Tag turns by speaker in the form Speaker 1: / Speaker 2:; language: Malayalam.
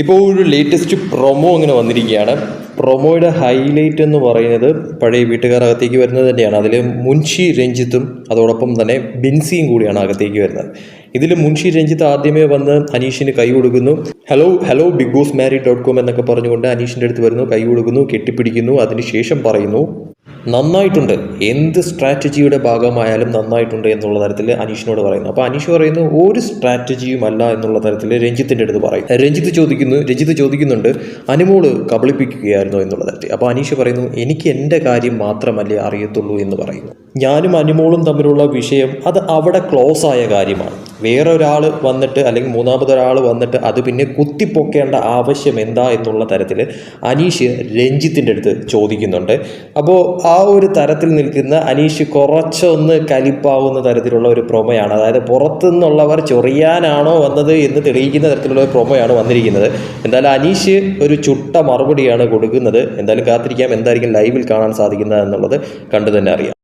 Speaker 1: ഇപ്പോൾ ഒരു ലേറ്റസ്റ്റ് പ്രൊമോ അങ്ങനെ വന്നിരിക്കുകയാണ്. പ്രൊമോയുടെ ഹൈലൈറ്റ് എന്ന് പറയുന്നത് പഴയ വീട്ടുകാർ അകത്തേക്ക് വരുന്നത് തന്നെയാണ്. അതിൽ മുൻഷി രഞ്ജിത്തും അതോടൊപ്പം തന്നെ ബിൻസിയും കൂടിയാണ് അകത്തേക്ക് വരുന്നത്. ഇതിൽ മുൻഷി രഞ്ജിത്ത് ആദ്യമേ വന്ന് അനീഷിന് കൈ കൊടുക്കുന്നു. Hello hello Big Boss Mari dot com എന്നൊക്കെ പറഞ്ഞുകൊണ്ട് അനീഷിന്റെ അടുത്ത് വരുന്നു കൈ കൊടുക്കുന്നു കെട്ടിപ്പിടിക്കുന്നു അതിനുശേഷം പറയുന്നു നന്നായിട്ടുണ്ട്. എന്ത് സ്ട്രാറ്റജിയുടെ ഭാഗമായാലും നന്നായിട്ടുണ്ട് എന്നുള്ള തരത്തിൽ അനീഷിനോട് പറയുന്നു. അപ്പോൾ അനീഷ് പറയുന്നു ഒരു സ്ട്രാറ്റജിയും അല്ല എന്നുള്ള തരത്തിൽ രഞ്ജിത്തിന്റെ അടുത്ത് പറയും. രഞ്ജിത്ത് ചോദിക്കുന്നു രഞ്ജിത്ത് ചോദിക്കുന്നുണ്ട് അനുമോൾ കബളിപ്പിക്കുകയായിരുന്നു? എന്നുള്ള തരത്തിൽ. അപ്പോൾ അനീഷ് പറയുന്നു എനിക്ക് എന്റെ കാര്യം മാത്രമല്ലേ അറിയത്തുള്ളൂ എന്ന് പറയുന്നു. ഞാനും അനുമോളും തമ്മിലുള്ള വിഷയം അത് അവിടെ ക്ലോസ് ആയ കാര്യമാണ്. വേറെ ഒരാൾ വന്നിട്ട് അല്ലെങ്കിൽ മൂന്നാമതൊരാൾ വന്നിട്ട് അത് പിന്നെ കുത്തിപ്പൊക്കേണ്ട ആവശ്യം എന്താ എന്നുള്ള തരത്തിൽ അനീഷ് രഞ്ജിത്തിന്റെ അടുത്ത് ചോദിക്കുന്നുണ്ട്. അപ്പോൾ ആ ഒരു തരത്തിൽ നിൽക്കുന്ന അനീഷ് കുറച്ചൊന്ന് കലിപ്പാവുന്ന തരത്തിലുള്ള ഒരു പ്രൊമയാണ്. അതായത് പുറത്തു നിന്നുള്ളവർ ചൊറിയാനാണോ വന്നത് എന്ന് തെളിയിക്കുന്ന തരത്തിലുള്ള ഒരു പ്രൊമയാണ് വന്നിരിക്കുന്നത്. എന്തായാലും അനീഷ് ഒരു ചുട്ട മറുപടിയാണ് കൊടുക്കുന്നത്. എന്തായാലും കാത്തിരിക്കാം. എന്തായിരിക്കും ലൈവിൽ കാണാൻ സാധിക്കുന്നത് എന്നുള്ളത് കണ്ടു തന്നെ അറിയാം.